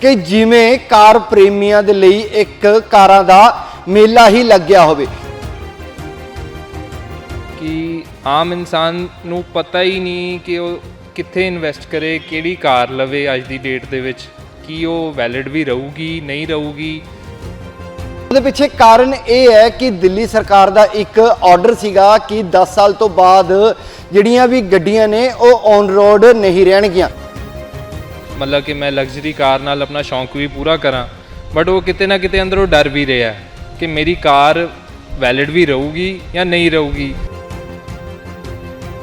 ਕਿ ਜਿਵੇਂ ਕਾਰ ਪ੍ਰੇਮੀਆਂ ਦੇ ਲਈ ਇੱਕ ਕਾਰਾਂ ਦਾ ਮੇਲਾ ਹੀ ਲੱਗਿਆ ਹੋਵੇ। ਕਿ ਆਮ ਇਨਸਾਨ ਨੂੰ ਪਤਾ ਹੀ ਨਹੀਂ ਕਿ ਉਹ ਕਿੱਥੇ ਇਨਵੈਸਟ ਕਰੇ ਕਿਹੜੀ ਕਾਰ ਲਵੇ ਅੱਜ ਦੀ ਡੇਟ ਦੇ ਵਿੱਚ ਕੀ ਉਹ ਵੈਲਿਡ ਵੀ ਰਹੂਗੀ ਨਹੀਂ ਰਹੂਗੀ। ਉਹਦੇ ਪਿੱਛੇ ਕਾਰਨ ਇਹ ਹੈ ਕਿ ਦਿੱਲੀ ਸਰਕਾਰ ਦਾ ਇੱਕ ਆਰਡਰ ਸੀਗਾ ਕਿ 10 ਸਾਲ ਤੋਂ ਬਾਅਦ ਜਿਹੜੀਆਂ ਵੀ ਗੱਡੀਆਂ ਨੇ ਉਹ ਔਨ ਰੋਡ ਨਹੀਂ ਰਹਿਣਗੀਆਂ। ਮਤਲਬ ਕਿ ਮੈਂ ਲਗਜ਼ਰੀ ਕਾਰ ਨਾਲ ਆਪਣਾ ਸ਼ੌਂਕ ਵੀ ਪੂਰਾ ਕਰਾਂ ਬਟ ਉਹ ਕਿਤੇ ਨਾ ਕਿਤੇ ਅੰਦਰੋਂ ਡਰ ਵੀ ਰਿਹਾ ਕਿ ਮੇਰੀ ਕਾਰ ਵੈਲਿਡ ਵੀ ਰਹੂਗੀ ਜਾਂ ਨਹੀਂ ਰਹੂਗੀ।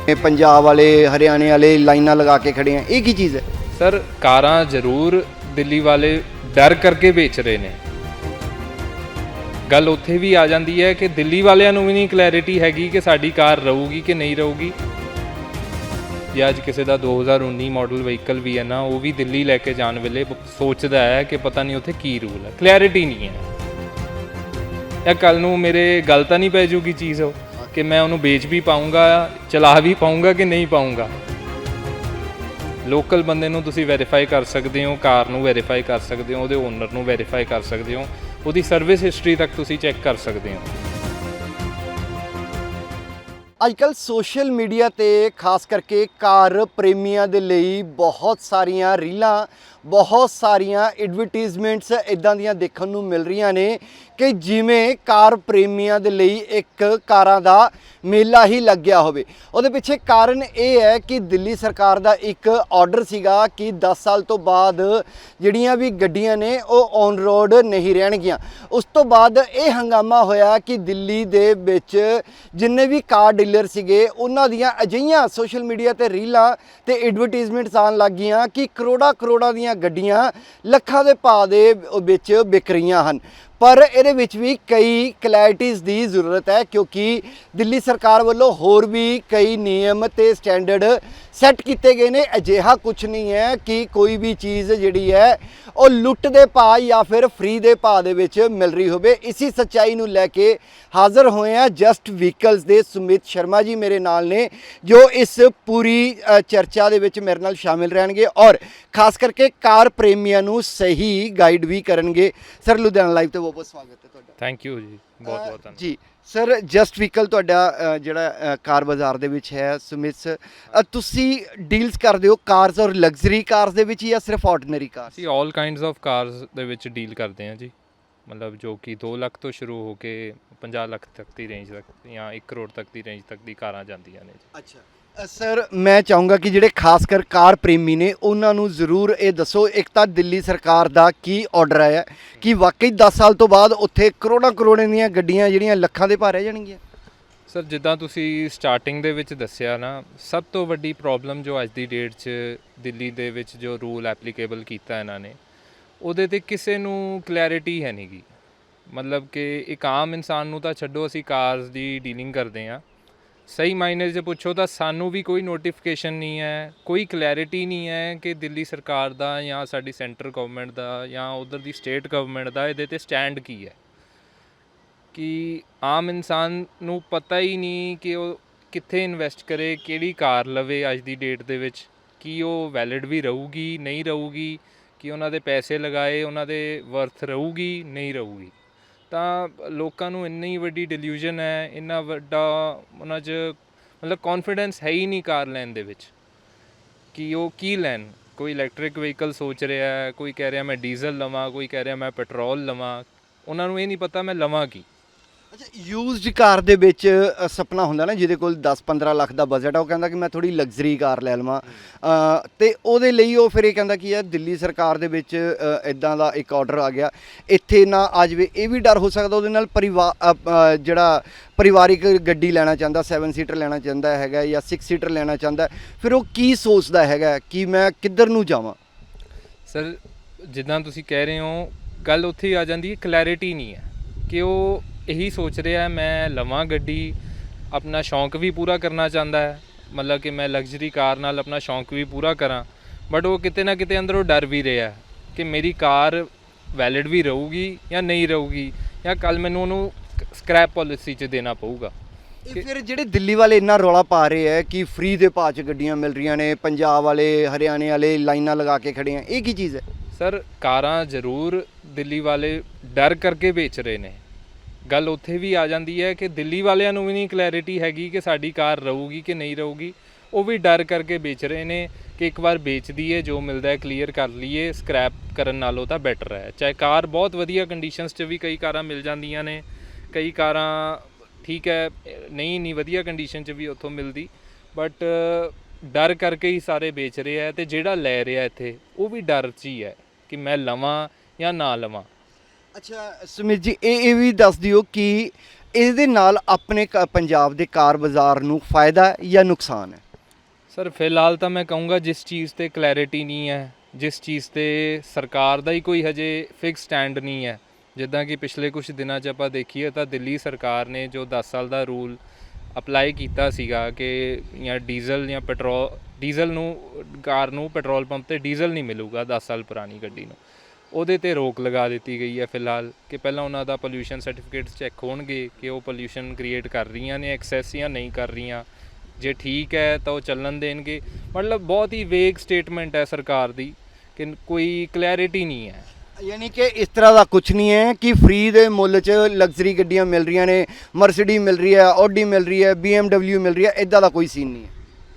ਇਹ ਪੰਜਾਬ ਵਾਲੇ ਹਰਿਆਣੇ ਵਾਲੇ ਲਾਈਨਾਂ ਲਗਾ ਕੇ ਖੜੇ ਆ ਇਹ ਕੀ ਚੀਜ਼ ਹੈ? ਸਰ ਕਾਰਾਂ ਜ਼ਰੂਰ ਦਿੱਲੀ ਵਾਲੇ ਡਰ ਕਰਕੇ ਵੇਚ ਰਹੇ ਨੇ। ਗੱਲ ਉੱਥੇ ਵੀ ਆ ਜਾਂਦੀ ਹੈ ਕਿ ਦਿੱਲੀ ਵਾਲਿਆਂ ਨੂੰ ਵੀ ਨਹੀਂ ਕਲੈਰਿਟੀ ਹੈਗੀ ਕਿ ਸਾਡੀ ਕਾਰ ਰਹੂਗੀ ਕਿ ਨਹੀਂ ਰਹੂਗੀ। ਜਾਂ ਅੱਜ ਕਿਸੇ ਦਾ 2019 ਮਾਡਲ ਵਹੀਕਲ ਵੀ ਹੈ ਨਾ, ਉਹ ਵੀ ਦਿੱਲੀ ਲੈ ਕੇ ਜਾਣ ਵੇਲੇ ਸੋਚਦਾ ਹੈ ਕਿ ਪਤਾ ਨਹੀਂ ਉੱਥੇ ਕੀ ਰੂਲ ਹੈ। ਕਲੈਰਿਟੀ ਨਹੀਂ ਹੈ। ਇਹ ਕੱਲ ਨੂੰ ਮੇਰੇ ਗੱਲ ਤਾਂ ਨਹੀਂ ਪੈ ਜੂਗੀ ਚੀਜ਼ ਉਹ, ਕਿ ਮੈਂ ਉਹਨੂੰ ਵੇਚ ਵੀ ਪਾਉਂਗਾ ਚਲਾ ਵੀ ਪਾਉਂਗਾ ਕਿ ਨਹੀਂ ਪਾਉਂਗਾ ਲੋਕਲ ਬੰਦੇ ਨੂੰ ਤੁਸੀਂ ਵੈਰੀਫਾਈ ਕਰ ਸਕਦੇ ਹੋ, ਕਾਰ ਨੂੰ ਵੈਰੀਫਾਈ ਕਰ ਸਕਦੇ ਹੋ, ਉਹਦੇ ਓਨਰ ਨੂੰ ਵੈਰੀਫਾਈ ਕਰ ਸਕਦੇ ਹੋ, ਉਹਦੀ ਸਰਵਿਸ ਹਿਸਟਰੀ ਤੱਕ ਤੁਸੀਂ ਚੈੱਕ ਕਰ ਸਕਦੇ ਹੋ। ਅੱਜਕੱਲ ਸੋਸ਼ਲ ਮੀਡੀਆ ਤੇ ਖਾਸ ਕਰਕੇ ਕਾਰ ਪ੍ਰੇਮੀਆਂ ਦੇ ਲਈ ਬਹੁਤ ਸਾਰੀਆਂ ਰੀਲਾਂ, ਬਹੁਤ ਸਾਰੀਆਂ ਐਡਵਰਟਾਈਜ਼ਮੈਂਟਸ ਇਦਾਂ ਦੀਆਂ ਦੇਖਣ ਨੂੰ ਮਿਲ ਰਹੀਆਂ ਨੇ ਕਿ ਜਿਵੇਂ ਕਾਰ ਪ੍ਰੇਮੀਆਂ ਦੇ ਲਈ ਇੱਕ ਕਾਰਾਂ ਦਾ ਮੇਲਾ ਹੀ ਲੱਗਿਆ ਹੋਵੇ। ਉਹਦੇ ਪਿੱਛੇ ਕਾਰਨ ਇਹ ਹੈ ਕਿ ਦਿੱਲੀ ਸਰਕਾਰ ਦਾ ਇੱਕ ਆਰਡਰ ਸੀਗਾ ਕਿ 10 ਸਾਲ ਤੋਂ ਬਾਅਦ ਜਿਹੜੀਆਂ ਵੀ ਗੱਡੀਆਂ ਨੇ ਉਹ ਔਨ ਰੋਡ ਨਹੀਂ ਰਹਿਣਗੀਆਂ। ਉਸ ਤੋਂ ਬਾਅਦ ਇਹ ਹੰਗਾਮਾ ਹੋਇਆ ਕਿ ਦਿੱਲੀ ਦੇ ਵਿੱਚ ਜਿੰਨੇ ਵੀ ਕਾਰ ਡੀਲਰ ਸੀਗੇ, ਉਹਨਾਂ ਦੀਆਂ ਅਜਿਹੀਆਂ ਸੋਸ਼ਲ ਮੀਡੀਆ ਤੇ ਰੀਲਾਂ ਤੇ ਐਡਵਰਟਾਈਜ਼ਮੈਂਟਸ ਆਉਣ ਲੱਗ ਗਈਆਂ ਕਿ ਕਰੋੜਾ ਕਰੋੜਾਂ ਦੀਆਂ ਗੱਡੀਆਂ ਲੱਖਾਂ ਦੇ ਭਾਅ ਦੇ ਵਿੱਚ ਵਿਕ ਰਹੀਆਂ ਹਨ। ਪਰ ਇਹਦੇ ਵਿੱਚ ਵੀ ਕਈ ਕਲੈਰਿਟੀਜ਼ ਦੀ ਜ਼ਰੂਰਤ ਹੈ, ਕਿਉਂਕਿ ਦਿੱਲੀ ਸਰਕਾਰ ਵੱਲੋਂ ਹੋਰ ਵੀ ਕਈ ਨਿਯਮ ਤੇ ਸਟੈਂਡਰਡ ਸੈੱਟ ਕੀਤੇ ਗਏ ਨੇ। ਅਜਿਹਾ ਕੁਝ ਨਹੀਂ ਹੈ ਕਿ ਕੋਈ ਵੀ ਚੀਜ਼ ਜਿਹੜੀ ਹੈ, ਉਹ ਲੁੱਟ ਦੇ ਭਾਅ ਜਾਂ ਫਿਰ ਫ੍ਰੀ ਦੇ ਭਾਅ ਦੇ ਵਿੱਚ ਮਿਲ ਰਹੀ ਹੋਵੇ। ਇਸੀ ਸੱਚਾਈ ਨੂੰ ਲੈ ਕੇ ਹਾਜ਼ਰ ਹੋਏ ਆ ਜਸਟ ਵਹੀਕਲਸ ਦੇ ਸੁਮਿਤ ਸ਼ਰਮਾ ਜੀ ਮੇਰੇ ਨਾਲ ਨੇ, ਜੋ ਇਸ ਪੂਰੀ ਚਰਚਾ ਦੇ ਵਿੱਚ ਮੇਰੇ ਨਾਲ ਸ਼ਾਮਿਲ ਰਹਿਣਗੇ ਔਰ ਖਾਸ ਕਰਕੇ ਕਾਰ ਪ੍ਰੇਮੀਆਂ ਨੂੰ ਸਹੀ ਗਾਈਡ ਵੀ ਕਰਨਗੇ। ਸਰ, ਲੁਧਿਆਣਾ ਲਾਈਵ ਤੇ ਬਹੁਤ ਸਵਾਗਤ ਹੈ ਤੁਹਾਡਾ। ਥੈਂਕ ਯੂ ਜੀ ਬਹੁਤ ਬਹੁਤ ਧੰਨਵਾਦ। ਜੀ ਸਰ ਜਸਟ ਵਹੀਕਲ ਤੁਹਾਡਾ ਅ, ਜਿਹੜਾ ਅ, ਕਾਰ ਬਾਜ਼ਾਰ ਦੇ ਵਿੱਚ ਹੈ ਸੁਮਿਤ ਅ, ਤੁਸੀਂ ਡੀਲਸ ਕਰਦੇ ਹੋ ਕਾਰਸ ਔਰ ਲਗਜ਼ਰੀ ਕਾਰਸ ਦੇ ਵਿੱਚ ਜਾਂ ਸਿਰਫ ਆਰਡੀਨਰੀ ਕਾਰਸ ਅਸੀਂ 올 ਕਾਈਂਡਸ ਆਫ ਕਾਰਸ ਦੇ ਵਿੱਚ ਡੀਲ ਕਰਦੇ ਹਾਂ ਜੀ। ਮਤਲਬ ਜੋ ਕਿ 2 ਲੱਖ ਤੋਂ ਸ਼ੁਰੂ ਹੋ ਕੇ 50 ਲੱਖ ਤੱਕ ਦੀ ਰੇਂਜ ਤੱਕ ਜਾਂ 1 ਕਰੋੜ ਤੱਕ ਦੀ ਰੇਂਜ ਤੱਕ ਦੀ ਕਾਰਾਂ ਜਾਂਦੀਆਂ ਨੇ ਜੀ। ਅੱਛਾ। ਸਰ, ਮੈਂ ਚਾਹੂੰਗਾ ਕਿ ਜਿਹੜੇ ਖਾਸ ਕਰ ਕਾਰ ਪ੍ਰੇਮੀ ਨੇ, ਉਹਨਾਂ ਨੂੰ ਜ਼ਰੂਰ ਇਹ ਦੱਸੋ, ਇੱਕ ਤਾਂ ਦਿੱਲੀ ਸਰਕਾਰ ਦਾ ਕੀ ਆਰਡਰ ਆਇਆ? ਕਿ ਵਾਕਈ 10 ਸਾਲ ਤੋਂ ਬਾਅਦ ਉੱਥੇ ਕਰੋੜਾਂ ਕਰੋੜਾਂ ਦੀਆਂ ਗੱਡੀਆਂ ਜਿਹੜੀਆਂ ਲੱਖਾਂ ਦੇ ਭਾਅ ਰਹਿ ਜਾਣਗੀਆਂ? ਸਰ, ਜਿੱਦਾਂ ਤੁਸੀਂ ਸਟਾਰਟਿੰਗ ਦੇ ਵਿੱਚ ਦੱਸਿਆ ਨਾ, ਸਭ ਤੋਂ ਵੱਡੀ ਪ੍ਰੋਬਲਮ ਜੋ ਅੱਜ ਦੀ ਡੇਟ 'ਚ ਦਿੱਲੀ ਦੇ ਵਿੱਚ ਜੋ ਰੂਲ ਐਪਲੀਕੇਬਲ ਕੀਤਾ ਇਹਨਾਂ ਨੇ, ਉਹਦੇ ਤੇ ਕਿਸੇ ਨੂੰ ਕਲੈਰਿਟੀ ਹੈ ਨਹੀਂਗੀ ਮਤਲਬ ਕਿ ਇੱਕ ਆਮ ਇਨਸਾਨ ਨੂੰ ਤਾਂ ਛੱਡੋ, ਅਸੀਂ ਕਾਰਸ ਦੀ ਡੀਲਿੰਗ ਕਰਦੇ ਆ ਸਹੀ ਮਾਇਨੇ 'ਚ ਪੁੱਛੋ ਤਾਂ ਸਾਨੂੰ ਵੀ ਕੋਈ ਨੋਟੀਫਿਕੇਸ਼ਨ ਨਹੀਂ ਹੈ, ਕੋਈ ਕਲੈਰਿਟੀ ਨਹੀਂ ਹੈ ਕਿ ਦਿੱਲੀ ਸਰਕਾਰ ਦਾ ਜਾਂ ਸਾਡੀ ਸੈਂਟਰ ਗਵਰਨਮੈਂਟ ਦਾ ਜਾਂ ਉਧਰ ਦੀ ਸਟੇਟ ਗਵਰਨਮੈਂਟ ਦਾ ਇਹਦੇ ਤੇ ਸਟੈਂਡ ਕੀ ਹੈ? ਕਿ ਆਮ ਇਨਸਾਨ ਨੂੰ ਪਤਾ ਹੀ ਨਹੀਂ ਕਿ ਉਹ ਕਿੱਥੇ ਇਨਵੈਸਟ ਕਰੇ, ਕਿਹੜੀ ਕਾਰ ਲਵੇ ਅੱਜ ਦੀ ਡੇਟ ਦੇ ਵਿੱਚ, ਕੀ ਉਹ ਵੈਲਿਡ ਵੀ ਰਹੂਗੀ, ਨਹੀਂ ਰਹੂਗੀ, ਕਿ ਉਹਨਾਂ ਦੇ ਪੈਸੇ ਲਗਾਏ, ਉਹਨਾਂ ਦੇ ਵਰਥ ਰਹੂਗੀ, ਨਹੀਂ ਰਹੂਗੀ। ਤਾਂ ਲੋਕਾਂ ਨੂੰ ਇੰਨੀ ਵੱਡੀ ਡਿਲੂਜਨ ਹੈ, ਇੰਨਾ ਵੱਡਾ ਉਹਨਾਂ 'ਚ ਮਤਲਬ ਕੌਨਫੀਡੈਂਸ ਹੈ ਹੀ ਨਹੀਂ ਕਾਰ ਲੈਣ ਦੇ ਵਿੱਚ ਕਿ ਉਹ ਕੀ ਲੈਣ। ਕੋਈ ਇਲੈਕਟ੍ਰਿਕ ਵਹੀਕਲ ਸੋਚ ਰਿਹਾ ਹੈ, ਕੋਈ ਕਹਿ ਰਿਹਾ ਮੈਂ ਡੀਜ਼ਲ ਲਵਾਂ, ਕੋਈ ਕਹਿ ਰਿਹਾ ਮੈਂ ਪੈਟਰੋਲ ਲਵਾਂ। ਉਹਨਾਂ ਨੂੰ ਇਹ ਨਹੀਂ ਪਤਾ ਮੈਂ ਲਵਾਂ ਕੀ। ਅੱਛਾ ਯੂਜ਼ਡ ਕਾਰ ਦੇ ਵਿੱਚ ਅ, ਸੁਪਨਾ ਹੁੰਦਾ ਨਾ ਜਿਹਦੇ ਕੋਲ 10-15 ਲੱਖ ਦਾ ਬਜਟ ਆ ਉਹ ਕਹਿੰਦਾ ਕਿ ਮੈਂ ਥੋੜੀ ਲਗਜ਼ਰੀ ਕਾਰ ਲੈ ਲਵਾਂ। ਅ, ਤੇ ਉਹਦੇ ਲਈ ਉਹ ਫਿਰ ਇਹ ਕਹਿੰਦਾ ਕਿ ਯਾਰ ਦਿੱਲੀ ਸਰਕਾਰ ਦੇ ਵਿੱਚ ਇਦਾਂ ਦਾ ਇੱਕ ਆਰਡਰ ਆ ਗਿਆ। ਇੱਥੇ ਨਾ ਆ ਜਾਵੇ ਇਹ ਵੀ ਡਰ ਹੋ ਸਕਦਾ ਉਹਦੇ ਨਾਲ ਪਰਿਵਾਰ ਜਿਹੜਾ ਪਰਿਵਾਰਿਕ ਗੱਡੀ ਲੈਣਾ ਚਾਹੁੰਦਾ 7 ਸੀਟਰ ਲੈਣਾ ਚਾਹੁੰਦਾ ਹੈਗਾ ਜਾਂ 6 ਸੀਟਰ ਲੈਣਾ ਚਾਹੁੰਦਾ ਫਿਰ ਉਹ ਕੀ ਸੋਚਦਾ ਹੈਗਾ ਕਿ ਮੈਂ ਕਿੱਧਰ ਨੂੰ ਜਾਵਾਂ? ਸਰ ਜਿੱਦਾਂ ਤੁਸੀਂ ਕਹਿ ਰਹੇ ਹੋ ਗੱਲ ਉੱਥੇ ਹੀ ਆ ਜਾਂਦੀ ਹੈ ਕਲੈਰਿਟੀ ਨਹੀਂ ਹੈ। ਕਿ ਉਹ ਇਹੀ ਸੋਚ ਰਿਹਾ ਮੈਂ ਲਵਾਂ ਗੱਡੀ ਆਪਣਾ ਸ਼ੌਂਕ ਵੀ ਪੂਰਾ ਕਰਨਾ ਚਾਹੁੰਦਾ ਹੈ। ਮਤਲਬ ਕਿ ਮੈਂ ਲਗਜ਼ਰੀ ਕਾਰ ਨਾਲ ਆਪਣਾ ਸ਼ੌਂਕ ਵੀ ਪੂਰਾ ਕਰਾਂ। ਬਟ ਉਹ ਕਿਤੇ ਨਾ ਕਿਤੇ ਅੰਦਰੋਂ ਡਰ ਵੀ ਰਿਹਾ ਕਿ ਮੇਰੀ ਕਾਰ ਵੈਲਿਡ ਵੀ ਰਹੂਗੀ ਜਾਂ ਨਹੀਂ ਰਹੂਗੀ ਜਾਂ ਕੱਲ ਮੈਨੂੰ ਉਹਨੂੰ ਸਕ੍ਰੈਪ ਪਾਲਿਸੀ 'ਚ ਦੇਣਾ ਪਊਗਾ। ਇਹ ਫਿਰ ਜਿਹੜੇ ਦਿੱਲੀ ਵਾਲੇ ਇੰਨਾ ਰੌਲਾ ਪਾ ਰਹੇ ਹੈ ਕਿ ਫ੍ਰੀ ਦੇ ਭਾਅ 'ਚ ਗੱਡੀਆਂ ਮਿਲ ਰਹੀਆਂ ਨੇ ਪੰਜਾਬ ਵਾਲੇ ਹਰਿਆਣੇ ਵਾਲੇ ਲਾਈਨਾਂ ਲਗਾ ਕੇ ਖੜੇ ਆ ਇਹ ਕੀ ਚੀਜ਼ ਹੈ? ਸਰ ਕਾਰਾਂ ਜ਼ਰੂਰ ਦਿੱਲੀ ਵਾਲੇ ਡਰ ਕਰਕੇ ਵੇਚ ਰਹੇ ਨੇ। ਗੱਲ ਉੱਥੇ ਵੀ ਆ ਜਾਂਦੀ ਹੈ ਕਿ ਦਿੱਲੀ ਵਾਲਿਆਂ ਨੂੰ ਵੀ ਨਹੀਂ ਕਲੈਰਿਟੀ ਹੈਗੀ ਕਿ ਸਾਡੀ ਕਾਰ ਰਹੂਗੀ ਕਿ ਨਹੀਂ ਰਹੂਗੀ। ਉਹ ਵੀ ਡਰ ਕਰਕੇ ਵੇਚ ਰਹੇ ਨੇ ਕਿ ਇੱਕ ਵਾਰ ਵੇਚ ਦਈਏ ਜੋ ਮਿਲਦਾ ਹੈ ਕਲੀਅਰ ਕਰ ਲਈਏ ਸਕ੍ਰੈਪ ਕਰਨ ਨਾਲੋਂ ਤਾਂ ਬੈਟਰ ਹੈ। ਚਾਹੇ ਕਾਰ ਬਹੁਤ ਵਧੀਆ ਕੰਡੀਸ਼ਨਸ 'ਚ ਵੀ ਕਈ ਕਾਰਾਂ ਮਿਲ ਜਾਂਦੀਆਂ ਨੇ, ਕਈ ਕਾਰਾਂ ਠੀਕ ਹੈ, ਨਹੀਂ ਨਹੀਂ ਵਧੀਆ ਕੰਡੀਸ਼ਨ 'ਚ ਵੀ ਉੱਥੋਂ ਮਿਲਦੀ ਬਟ ਡਰ ਕਰਕੇ ਹੀ ਸਾਰੇ ਵੇਚ ਰਹੇ ਆ ਤੇ ਜਿਹੜਾ ਲੈ ਰਿਹਾ ਇੱਥੇ, ਉਹ ਵੀ ਡਰ 'ਚ ਹੀ ਹੈ ਕਿ ਮੈਂ ਲਵਾਂ ਜਾਂ ਨਾ ਲਵਾਂ। ਅੱਛਾ ਸੁਮਿਤ ਜੀ, ਇਹ ਇਹ ਵੀ ਦੱਸ ਦਿਓ ਕਿ ਇਹਦੇ ਨਾਲ ਆਪਣੇ ਕ- ਪੰਜਾਬ ਦੇ ਕਾਰ ਬਾਜ਼ਾਰ ਨੂੰ ਫਾਇਦਾ ਹੈ ਜਾਂ ਨੁਕਸਾਨ ਹੈ? ਸਰ, ਫਿਲਹਾਲ ਤਾਂ ਮੈਂ ਕਹੂੰਗਾ ਜਿਸ ਚੀਜ਼ ਤੇ ਕਲੈਰਿਟੀ ਨਹੀਂ ਹੈ, ਜਿਸ ਚੀਜ਼ ਤੇ ਸਰਕਾਰ ਦਾ ਹੀ ਕੋਈ ਹਜੇ ਫਿਕਸ ਸਟੈਂਡ ਨਹੀਂ ਹੈ, ਜਿੱਦਾਂ ਕਿ ਪਿਛਲੇ ਕੁਝ ਦਿਨਾਂ 'ਚ ਆਪਾਂ ਦੇਖੀਏ ਤਾਂ ਦਿੱਲੀ ਸਰਕਾਰ ਨੇ ਜੋ 10 ਸਾਲ ਦਾ ਰੂਲ ਅਪਲਾਈ ਕੀਤਾ ਸੀਗਾ ਕਿ ਜਾਂ ਡੀਜ਼ਲ ਜਾਂ ਪੈਟਰੋਲ ਡੀਜ਼ਲ ਨੂੰ, ਕਾਰ ਨੂੰ ਪੈਟਰੋਲ ਪੰਪ ਤੇ ਡੀਜ਼ਲ ਨਹੀਂ ਮਿਲੂਗਾ 10 ਸਾਲ ਪੁਰਾਣੀ ਗੱਡੀ ਨੂੰ। ਉਹਦੇ ਤੇ ਰੋਕ ਲਗਾ ਦਿੱਤੀ ਗਈ ਹੈ ਫਿਲਹਾਲ ਕਿ ਪਹਿਲਾਂ ਉਹਨਾਂ ਦਾ ਪੋਲਿਊਸ਼ਨ ਸਰਟੀਫਿਕੇਟਸ ਚੈੱਕ ਹੋਣਗੇ ਕਿ ਉਹ ਪੋਲਿਊਸ਼ਨ ਕ੍ਰੀਏਟ ਕਰ ਰਹੀਆਂ ਨੇ ਐਕਸੈਸ ਜਾਂ ਨਹੀਂ ਕਰ ਰਹੀਆਂ। ਜੇ ਠੀਕ ਹੈ ਤਾਂ ਉਹ ਚੱਲਣ ਦੇਣਗੇ। ਮਤਲਬ ਬਹੁਤ ਹੀ ਵੇਗ ਸਟੇਟਮੈਂਟ ਹੈ ਸਰਕਾਰ ਦੀ ਕਿ ਕੋਈ ਕਲੈਰਿਟੀ ਨਹੀਂ ਹੈ। ਯਾਨੀ ਕਿ ਇਸ ਤਰ੍ਹਾਂ ਦਾ ਕੁਝ ਨਹੀਂ ਹੈ ਕਿ ਫ੍ਰੀ ਦੇ ਮੁੱਲ 'ਚ ਲਗਜ਼ਰੀ ਗੱਡੀਆਂ ਮਿਲ ਰਹੀਆਂ ਨੇ ਮਰਸੀਡੀ ਮਿਲ ਰਹੀ ਹੈ ਆਡੀ ਮਿਲ ਰਹੀ ਹੈ BMW ਮਿਲ ਰਹੀ ਹੈ ਇਦਾਂ ਦਾ ਕੋਈ ਸੀਨ ਨਹੀਂ ਹੈ।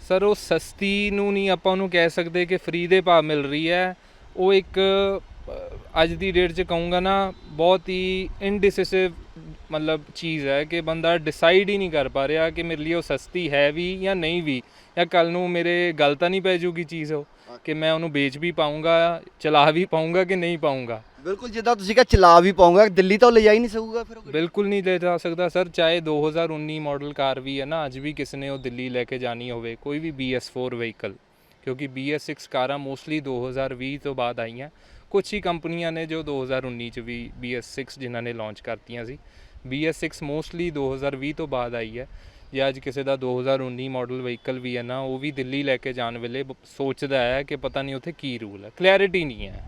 ਸਰ ਉਹ ਸਸਤੀ ਨੂੰ ਨਹੀਂ ਆਪਾਂ ਉਹਨੂੰ ਕਹਿ ਸਕਦੇ ਕਿ ਫ੍ਰੀ ਦੇ ਭਾਅ ਮਿਲ ਰਹੀ ਹੈ। ਉਹ ਇੱਕ ਅੱਜ ਦੀ ਡੇਟ 'ਚ ਕਹੂੰਗਾ ਨਾ ਬਹੁਤ ਹੀ ਇਨਡਿਸਿਸਿਵ ਮਤਲਬ ਚੀਜ਼ ਹੈ ਕਿ ਬੰਦਾ ਡਿਸਾਈਡ ਹੀ ਨਹੀਂ ਕਰ ਪਾ ਰਿਹਾ ਕਿ ਮੇਰੇ ਲਈ ਉਹ ਸਸਤੀ ਹੈ ਵੀ ਜਾਂ ਨਹੀਂ ਵੀ ਜਾਂ ਕੱਲ ਨੂੰ ਮੇਰੇ ਗੱਲ ਤਾਂ ਨਹੀਂ ਪੈ ਜੂਗੀ ਚੀਜ਼ ਉਹ ਕਿ ਮੈਂ ਉਹਨੂੰ ਵੇਚ ਵੀ ਪਾਉਂਗਾ ਚਲਾ ਵੀ ਪਾਉਂਗਾ ਕਿ ਨਹੀਂ ਪਾਉਂਗਾ ਬਿਲਕੁਲ ਜਿੱਦਾਂ ਤੁਸੀਂ ਕਿਹਾ ਚਲਾ ਵੀ ਪਾਉਂਗਾ ਦਿੱਲੀ ਤਾਂ ਲੈ ਜਾ ਹੀ ਨਹੀਂ ਸਕੂਗਾ ਫਿਰ ਉਹ। ਬਿਲਕੁਲ ਨਹੀਂ ਲੈ ਜਾ ਸਕਦਾ ਸਰ ਚਾਹੇ 2019 ਮਾਡਲ ਕਾਰ ਵੀ ਹੈ ਨਾ ਅੱਜ ਵੀ ਕਿਸੇ ਨੇ ਉਹ ਦਿੱਲੀ ਲੈ ਕੇ ਜਾਣੀ ਹੋਵੇ ਕੋਈ ਵੀ BS4 ਵਹੀਕਲ ਕਿਉਂਕਿ BS6 ਕਾਰਾਂ ਮੋਸਟਲੀ 2020 ਤੋਂ ਬਾਅਦ ਆਈਆਂ। ਕੁਝ ਹੀ ਕੰਪਨੀਆਂ ਨੇ ਜੋ 2019 ਚ ਵੀ BS6 ਜਿਨ੍ਹਾਂ ਨੇ ਲਾਂਚ ਕਰਤੀਆਂ ਸੀ। BS6 ਮੋਸਟਲੀ 2020 ਤੋਂ ਬਾਅਦ ਆਈ ਹੈ। ਜੇ ਅੱਜ ਕਿਸੇ ਦਾ 2019 ਮਾਡਲ ਵਹੀਕਲ ਵੀ ਹੈ ਨਾ ਉਹ ਵੀ ਦਿੱਲੀ ਲੈ ਕੇ ਜਾਣ ਵੇਲੇ ਸੋਚਦਾ ਹੈ ਕਿ ਪਤਾ ਨਹੀਂ ਉੱਥੇ ਕੀ ਰੂਲ ਹੈ। ਕਲੈਰਿਟੀ ਨਹੀਂ ਹੈ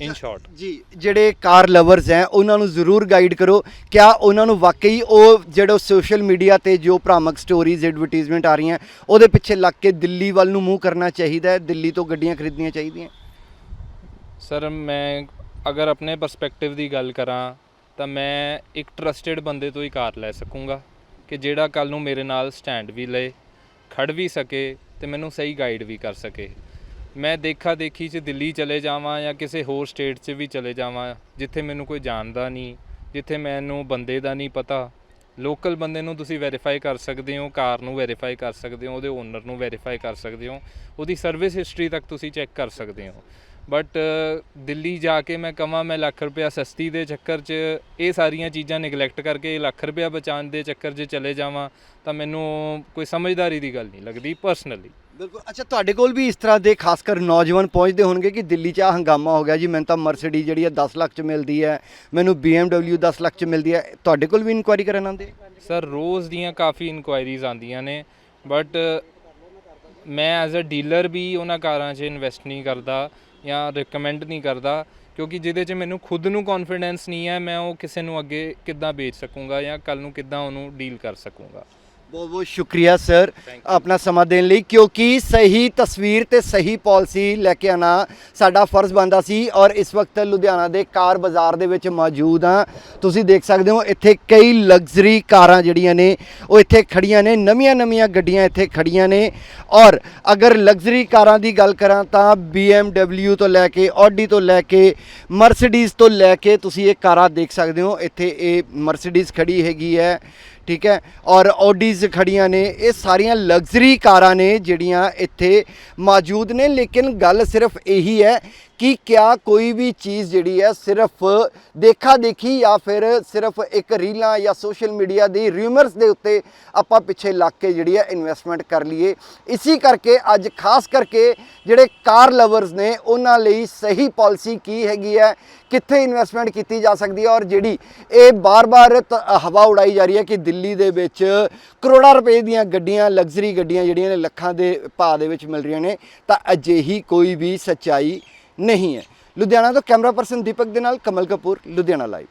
ਇਨ ਸ਼ਾਰਟ ਜੀ ਜਿਹੜੇ ਕਾਰ ਲਵਰਸ ਹੈ ਉਹਨਾਂ ਨੂੰ ਜ਼ਰੂਰ ਗਾਈਡ ਕਰੋ। ਕਿਆ ਉਹਨਾਂ ਨੂੰ ਵਾਕਈ ਉਹ ਜਿਹੜਾ ਸੋਸ਼ਲ ਮੀਡੀਆ ਤੇ ਜੋ ਭ੍ਰਾਮਕ ਸਟੋਰੀਜ਼ ਐਡਵਰਟਾਈਜ਼ਮੈਂਟ ਆ ਰਹੀਆਂ ਉਹਦੇ ਪਿੱਛੇ ਲੱਗ ਕੇ ਦਿੱਲੀ ਵੱਲ ਨੂੰ ਮੂੰਹ ਕਰਨਾ ਚਾਹੀਦਾ ਹੈ ਦਿੱਲੀ ਤੋਂ ਗੱਡੀਆਂ ਖਰੀਦਣੀਆਂ ਚਾਹੀਦੀਆਂ। ਸਰ, ਮੈਂ ਅਗਰ ਆਪਣੇ ਪਰਸਪੈਕਟਿਵ ਦੀ ਗੱਲ ਕਰਾਂ, ਤਾਂ ਮੈਂ ਇੱਕ ਟਰਸਟਡ ਬੰਦੇ ਤੋਂ ਹੀ ਕਾਰ ਲੈ ਸਕੂੰਗਾ ਕਿ ਜਿਹੜਾ ਕੱਲ ਨੂੰ ਮੇਰੇ ਨਾਲ ਸਟੈਂਡ ਵੀ ਲਏ, ਖੜ ਵੀ ਸਕੇ ਤੇ ਮੈਨੂੰ ਸਹੀ ਗਾਈਡ ਵੀ ਕਰ ਸਕੇ। ਮੈਂ ਦੇਖਾ ਦੇਖੀ 'ਚ ਦਿੱਲੀ ਚਲੇ ਜਾਵਾਂ ਜਾਂ ਕਿਸੇ ਹੋਰ ਸਟੇਟ 'ਚ ਵੀ ਚਲੇ ਜਾਵਾਂ, ਜਿੱਥੇ ਮੈਨੂੰ ਕੋਈ ਜਾਣਦਾ ਨਹੀਂ, ਜਿੱਥੇ ਮੈਨੂੰ ਬੰਦੇ ਦਾ ਨਹੀਂ ਪਤਾ। ਲੋਕਲ ਬੰਦੇ ਨੂੰ ਤੁਸੀਂ ਵੈਰੀਫਾਈ ਕਰ ਸਕਦੇ ਹੋ, ਕਾਰ ਨੂੰ ਵੈਰੀਫਾਈ ਕਰ ਸਕਦੇ ਹੋ, ਉਹਦੇ ਓਨਰ ਨੂੰ ਵੈਰੀਫਾਈ ਕਰ ਸਕਦੇ ਹੋ, ਉਹਦੀ ਸਰਵਿਸ ਹਿਸਟਰੀ ਤੱਕ ਤੁਸੀਂ ਚੈੱਕ ਕਰ ਸਕਦੇ ਹੋ। ਬਟ ਦਿੱਲੀ ਜਾ ਕੇ ਮੈਂ ਕਹਾਂ ਮੈਂ ਲੱਖ ਰੁਪਇਆ ਸਸਤੀ ਦੇ ਚੱਕਰ 'ਚ ਇਹ ਸਾਰੀਆਂ ਚੀਜ਼ਾਂ ਨਿਗਲੈਕਟ ਕਰਕੇ ਲੱਖ ਰੁਪਇਆ ਬਚਾਉਣ ਦੇ ਚੱਕਰ 'ਚ ਚਲੇ ਜਾਵਾਂ ਤਾਂ ਮੈਨੂੰ ਕੋਈ ਸਮਝਦਾਰੀ ਦੀ ਗੱਲ ਨਹੀਂ ਲੱਗਦੀ ਪਰਸਨਲੀ ਬਿਲਕੁਲ। ਅੱਛਾ ਤੁਹਾਡੇ ਕੋਲ ਵੀ ਇਸ ਤਰ੍ਹਾਂ ਦੇ ਖਾਸ ਕਰ ਨੌਜਵਾਨ ਪਹੁੰਚਦੇ ਹੋਣਗੇ ਕਿ ਦਿੱਲੀ 'ਚ ਆ ਹੰਗਾਮਾ ਹੋ ਗਿਆ ਜੀ ਮੈਨੂੰ ਤਾਂ ਮਰਸੀਡੀ ਜਿਹੜੀ ਹੈ 10 ਲੱਖ 'ਚ ਮਿਲਦੀ ਹੈ ਮੈਨੂੰ BMW 10 ਲੱਖ 'ਚ ਮਿਲਦੀ ਹੈ ਤੁਹਾਡੇ ਕੋਲ ਵੀ ਇਨਕੁਆਇਰੀ ਕਰਨ ਆਉਂਦੇ ਸਰ ਰੋਜ਼ ਦੀਆਂ ਕਾਫੀ ਇਨਕੁਆਇਰੀਜ਼ ਆਉਂਦੀਆਂ ਨੇ ਬਟ ਮੈਂ ਐਜ਼ ਅ ਡੀਲਰ ਵੀ ਉਹਨਾਂ ਕਾਰਾਂ 'ਚ ਇਨਵੈਸਟ ਨਹੀਂ ਕਰਦਾ। ਜਾਂ ਰეკਮੈਂਡ ਨਹੀਂ ਕਰਦਾ, ਕਿਉਂਕਿ ਜਿਹਦੇ 'ਚ ਮੈਨੂੰ ਖੁਦ ਨੂੰ ਕੌਨਫੀਡੈਂਸ ਨਹੀਂ ਹੈ, ਮੈਂ ਉਹ ਕਿਸੇ ਨੂੰ ਅੱਗੇ ਕਿੱਦਾਂ ਵੇਚ ਸਕੂੰਗਾ ਜਾਂ ਕੱਲ ਨੂੰ ਕਿੱਦਾਂ ਉਹਨੂੰ ਡੀਲ ਕਰ ਸਕੂੰਗਾ। ਬਹੁਤ ਬਹੁਤ ਸ਼ੁਕਰੀਆ, ਸਰ, ਆਪਣਾ ਸਮਾਂ ਦੇਣ ਲਈ, ਕਿਉਂਕਿ ਸਹੀ ਤਸਵੀਰ ਤੇ ਸਹੀ ਪਾਲਿਸੀ ਲੈ ਕੇ ਆਣਾ ਸਾਡਾ ਫਰਜ਼ ਬਣਦਾ ਸੀ ਔਰ ਇਸ ਵਕਤ ਲੁਧਿਆਣਾ ਦੇ ਕਾਰ ਬਾਜ਼ਾਰ ਦੇ ਵਿੱਚ ਮੌਜੂਦ ਹਾਂ। ਤੁਸੀਂ ਦੇਖ ਸਕਦੇ ਹੋ, ਇੱਥੇ ਕਈ ਲਗਜ਼ਰੀ ਕਾਰਾਂ ਜਿਹੜੀਆਂ ਨੇ, ਉਹ ਇੱਥੇ ਖੜੀਆਂ ਨੇ, ਨਵੀਆਂ ਨਵੀਆਂ ਗੱਡੀਆਂ ਇੱਥੇ ਖੜੀਆਂ ਨੇ ਔਰ ਅਗਰ ਲਗਜ਼ਰੀ ਕਾਰਾਂ ਦੀ ਗੱਲ ਕਰਾਂ ਤਾਂ BMW ਤੋਂ ਲੈ ਕੇ, Audi ਤੋਂ ਲੈ ਕੇ ਮਰਸੀਡੀਜ਼ ਤੋਂ ਲੈ ਕੇ ਤੁਸੀਂ ਇਹ ਕਾਰਾਂ ਦੇਖ ਸਕਦੇ ਹੋ। ਇੱਥੇ ਇਹ ਮਰਸੀਡੀਜ਼ ਖੜੀ ਹੈਗੀ ਹੈ। ਠੀਕ ਹੈ? ਔਰ ਆਡੀਜ਼ ਖੜੀਆਂ ਨੇ, ਇਹ ਸਾਰੀਆਂ ਲਗਜ਼ਰੀ ਕਾਰਾਂ ਨੇ ਜਿਹੜੀਆਂ ਇੱਥੇ ਮੌਜੂਦ ਨੇ। ਲੇਕਿਨ ਗੱਲ ਸਿਰਫ ਇਹੀ ਹੈ ਕਿ ਕਿਆ ਕੋਈ ਵੀ ਚੀਜ਼ ਜਿਹੜੀ ਹੈ ਸਿਰਫ ਦੇਖਾ ਦੇਖੀ ਜਾਂ ਫਿਰ ਸਿਰਫ ਇੱਕ ਰੀਲਾਂ ਜਾਂ ਸੋਸ਼ਲ ਮੀਡੀਆ ਦੀ ਰਿਊਮਰਸ ਦੇ ਉੱਤੇ ਆਪਾਂ ਪਿੱਛੇ ਲੱਗ ਕੇ ਜਿਹੜੀ ਹੈ ਇਨਵੈਸਟਮੈਂਟ ਕਰ ਲਈਏ। ਇਸੇ ਕਰਕੇ ਅੱਜ ਖਾਸ ਕਰਕੇ ਜਿਹੜੇ ਕਾਰ ਲਵਰਸ ਨੇ, ਉਹਨਾਂ ਲਈ ਸਹੀ ਪਾਲਿਸੀ ਕੀ ਹੈਗੀ ਹੈ, ਕਿੱਥੇ ਇਨਵੈਸਟਮੈਂਟ ਕੀਤੀ ਜਾ ਸਕਦੀ ਹੈ ਔਰ ਜਿਹੜੀ ਇਹ ਬਾਰ-ਬਾਰ ਤ- ਹਵਾ ਉਡਾਈ ਜਾ ਰਹੀ ਹੈ ਕਿ ਦਿੱਲੀ ਦੇ ਵਿੱਚ ਕਰੋੜਾਂ ਰੁਪਏ ਦੀਆਂ ਗੱਡੀਆਂ ਲਗਜ਼ਰੀ ਗੱਡੀਆਂ ਜਿਹੜੀਆਂ ਨੇ ਲੱਖਾਂ ਦੇ ਭਾਅ ਦੇ ਵਿੱਚ ਮਿਲ ਰਹੀਆਂ ਨੇ, ਤਾਂ ਅਜਿਹੀ ਕੋਈ ਵੀ ਸੱਚਾਈ ਨਹੀਂ ਹੈ। ਲੁਧਿਆਣਾ ਤੋਂ ਕੈਮਰਾ ਪਰਸਨ ਦੀਪਕ ਦੇ ਨਾਲ ਕਮਲ ਕਪੂਰ ਲੁਧਿਆਣਾ ਲਾਈਵ